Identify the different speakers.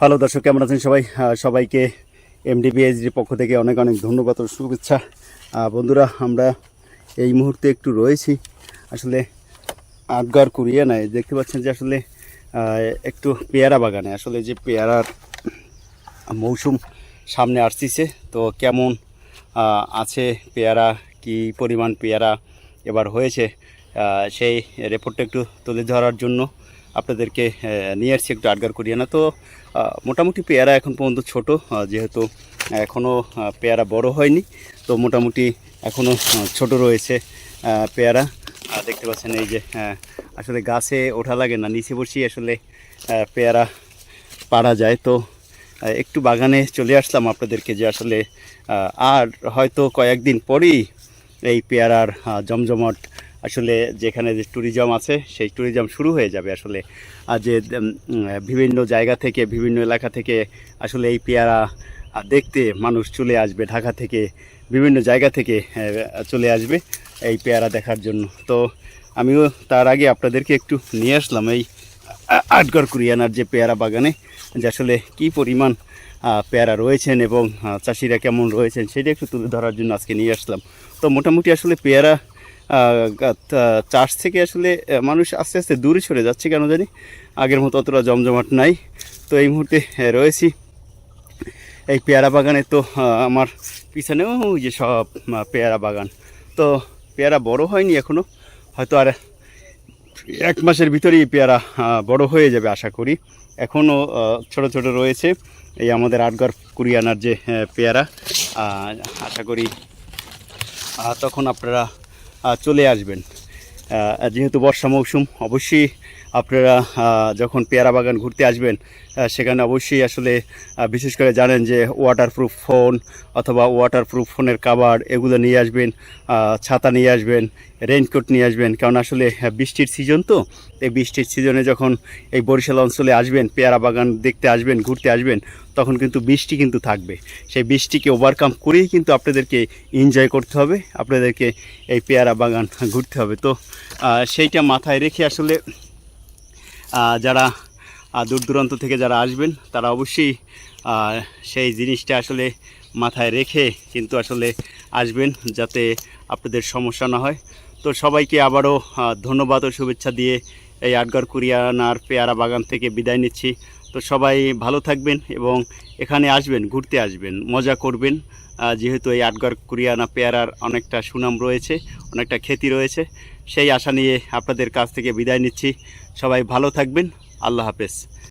Speaker 1: Hello দর্শক, কেমন আছেন সবাই? সবাইকে এমডিবিএইচডির পক্ষ থেকে অনেক অনেক ধন্যবাদ ও শুভেচ্ছা। বন্ধুরা, আমরা এই মুহূর্তে একটু রয়েছি। আসলে আটগার কুড়িয়ে নাই, দেখতে পাচ্ছেন যে আসলে একটু পেয়ারা বাগানে। আসলে যে পেয়ারার মৌসুম সামনে আসতেছে, তো কেমন আছে পেয়ারা, কি পরিমাণ পেয়ারা এবার হয়েছে সেই রেপোর্টটা একটু তুলে ধরার জন্য। আপনাদেরকে নিয়ে আসছি, একটু আটগার করিয়ে না। তো মোটামুটি পেয়ারা এখন পর্যন্ত ছোট যেহেতু এখনও পেয়ারা বড় হয়নি, তো মোটামুটি এখনও ছোট রয়েছে পেয়ারা। দেখতে পাচ্ছেন এই যে আসলে গাছে ওঠা লাগে না, নিচে বসিয়ে আসলে পেয়ারা পারা যায়। তো একটু বাগানে চলে আসলাম আপনাদেরকে যে আসলে আর হয়তো কয়েকদিন পরেই এই পেয়ারার জমজমাট আসলে যেখানে যে ট্যুরিজম আছে, সেই ট্যুরিজম শুরু হয়ে যাবে আসলে। আর যে বিভিন্ন জায়গা থেকে, বিভিন্ন এলাকা থেকে আসলে এই পেয়ারা দেখতে মানুষ চলে আসবে, ঢাকা থেকে, বিভিন্ন জায়গা থেকে চলে আসবে এই পেয়ারা দেখার জন্য। তো আমিও তার আগে আপনাদেরকে একটু নিয়ে আসলাম এই আ- আটগড় কুরিয়ানার যে পেয়ারা বাগানে, যে আসলে কি পরিমাণ পেয়ারা রয়েছেন এবং চাষিরা কেমন রয়েছেন সেটা একটু তুলে ধরার জন্য আজকে নিয়ে আসলাম। তো মোটামুটি আসলে পেয়ারা চাষ থেকে আসলে মানুষ আস্তে আস্তে দূরে সরে যাচ্ছে কেন জানি? আগের মতো অতটা জমজমাট নাই। তো এই মুহূর্তে রয়েছি। এই পেয়ারা বাগানে তো আমার পিছনেও যে সব পেয়ারা বাগান। তো পেয়ারা বড় হয়নি এখনও হয়তো আর এক মাসের ভিতরেই পেয়ারা বড় হয়ে যাবে আশা করি। এখনও ছোট ছোট রয়েছে এই আমাদের আটগড় কুরিয়ানার যে পেয়ারা। আশা করি তখন আপনারা চলে আসবেন। যেহেতু বর্ষা মৌসুম অবশ্যই আপনারা যখন পেয়ারা বাগান ঘুরতে আসবেন সেখানে অবশ্যই আসলে বিশেষ করে জানেন যে ওয়াটারপ্রুফ ফোন অথবা ওয়াটারপ্রুফ ফোনের কাভার এগুলো নিয়ে আসবেন ছাতা নিয়ে আসবেন রেইনকোট নিয়ে আসবেন। কারণ আসলে বৃষ্টির সিজন তো। এই বৃষ্টির সিজনে যখন এই বরিশাল অঞ্চলে আসবেন, পেয়ারা বাগান দেখতে আসবেন, ঘুরতে আসবেন, তখন কিন্তু বৃষ্টি কিন্তু থাকবে। সেই বৃষ্টিকে ওভারকাম করেই কিন্তু আপনাদেরকে এনজয় করতে হবে, আপনাদেরকে এই পেয়ারা বাগান ঘুরতে হবে। তো সেইটা মাথায় রেখে আসলে যারা দূর দূরান্ত থেকে যারা আসবেন, তারা অবশ্যই সেই জিনিসটা আসলে মাথায় রেখে কিন্তু আসলে আসবেন যাতে আপনাদের সমস্যা না হয়। তো সবাইকে আবারও ধন্যবাদ ও শুভেচ্ছা দিয়ে এই আটগড় কুরিয়ানার পেয়ারা বাগান থেকে বিদায় নিচ্ছি। তো সবাই ভালো থাকবেন এবং এখানে আসবেন, ঘুরতে আসবেন, মজা করবেন। যেহেতু এই আটগর কুরিয়ানা পেয়ারার অনেকটা সুনাম রয়েছে, অনেকটা খ্যাতি রয়েছে, সেই আশা নিয়ে আপনাদের কাছ থেকে বিদায় নিচ্ছি। সবাই ভালো থাকবেন, আল্লাহ হাফেজ।